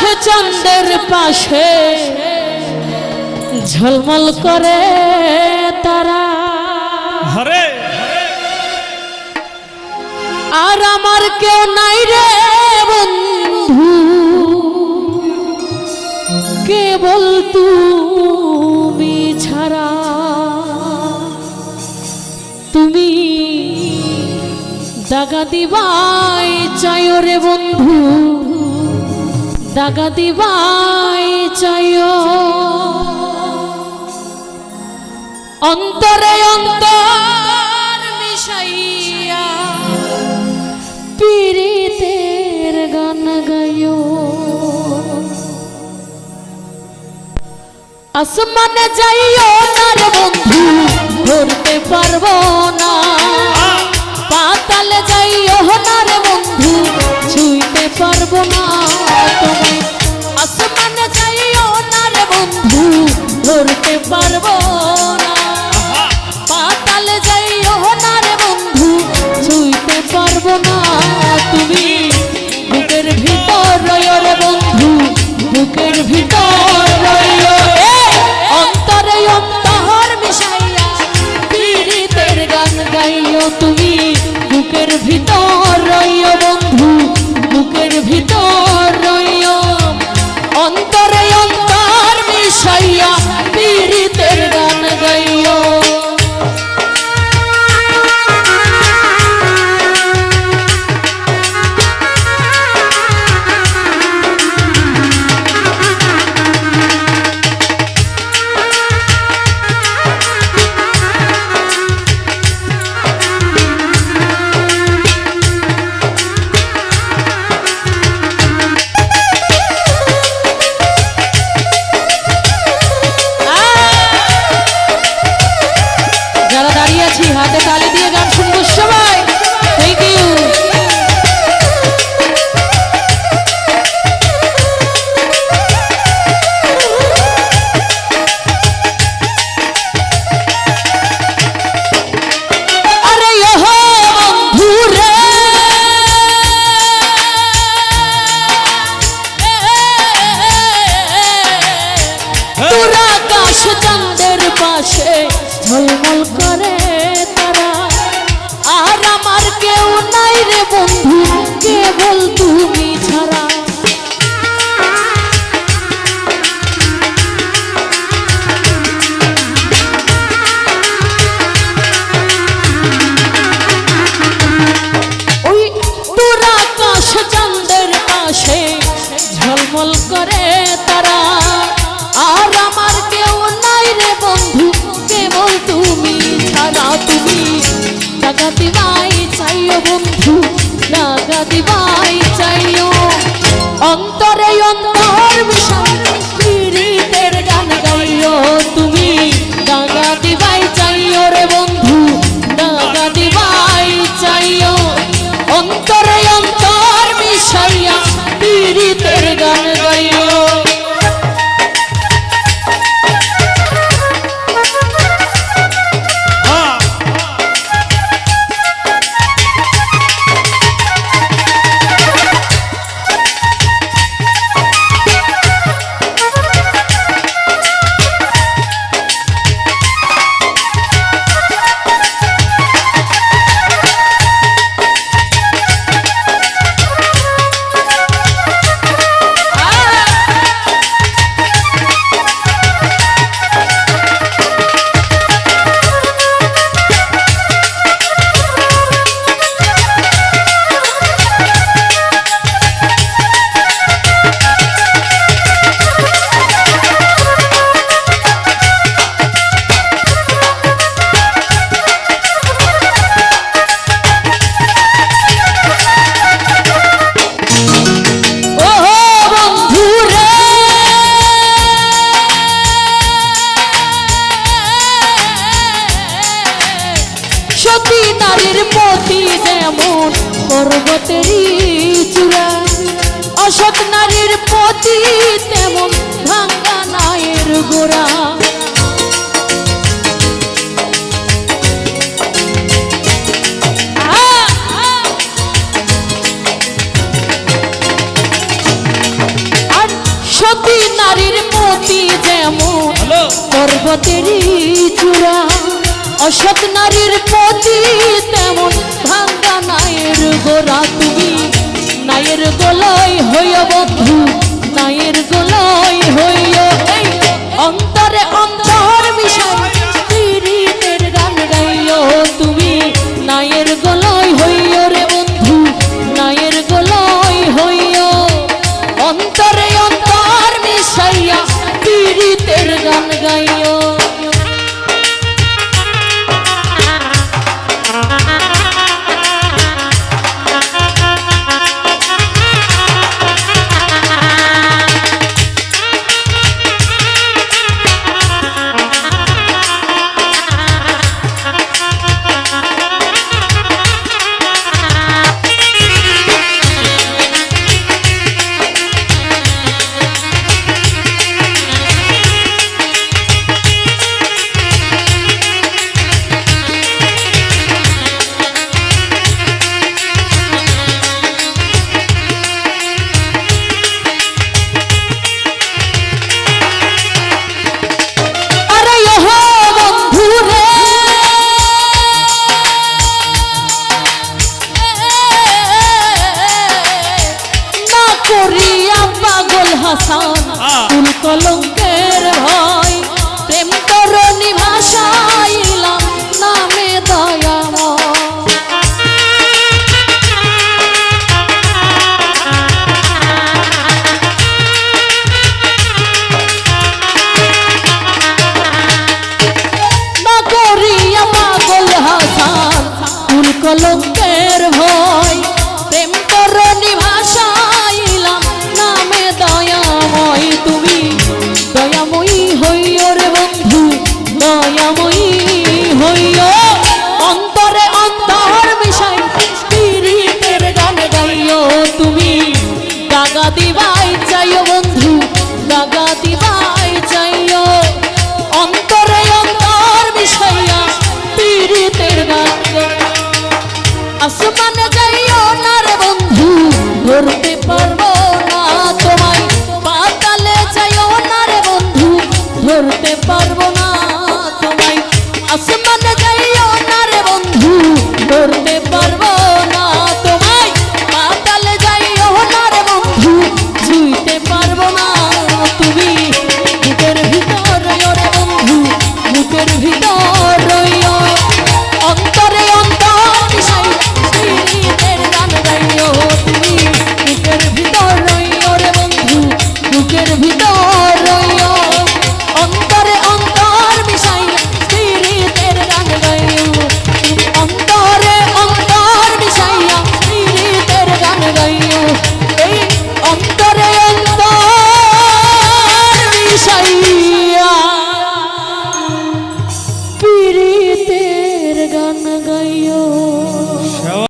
দুরাকাশে চন্দ্রের পাশে। ঝলমল করে তারা। হরে। আর আমার কেউ নাই রে বন্ধু। কেবল তুমি ছাড়া। তুমি দাগা দিবাই চাই রে বন্ধু। দাগা দিবাই চাই অন্তরে অন্তর মিশাইয়া পীড়িতের গান গাইও। আসমানে যাইও না রে বন্ধু, ধরতে পারব না। পাতালে যাইও না রে বন্ধু, ছুঁইতে পারব না। ধরতে পারব না। পাতালে যাইও না রে বন্ধু ছুঁইতে পারব না তুমি। বুকের ভিতর রয় রে বন্ধু বুকের ভিতর রয় অন্তরে অন্তর মিশাইয়া পীড়িতের গান গাইও তুমি। বুকের ভিতর রয় বন্ধু বুকের ভিতর ঝলমল করে তারা। আর আমার কেউ নাই রে বন্ধু, কেবল তুমি ছাড়া তুমি। টাকা দিবাই চাইও বন্ধু টাকা দিবাই চাইও নারীর মতি যেমন পর্বতের চূড়া। অসৎ নারীর পতি তেমন ভাঙ্গা নায়ের গোড়া। নারীর মতি যেমন পর্বতেরই চূড়া। অসৎ নারীর প্রতি তেমন চুল কলঙ্কের ভয় প্রেম তরণী ভাষাইলাম নামে দয়াম কলঙ্ক আসমানে যাইও না রে বন্ধু, ধরতে পারব না তোমায়। পাতালে যাইও না রে বন্ধু, ধরতে পারব না তোমায়। আসমানে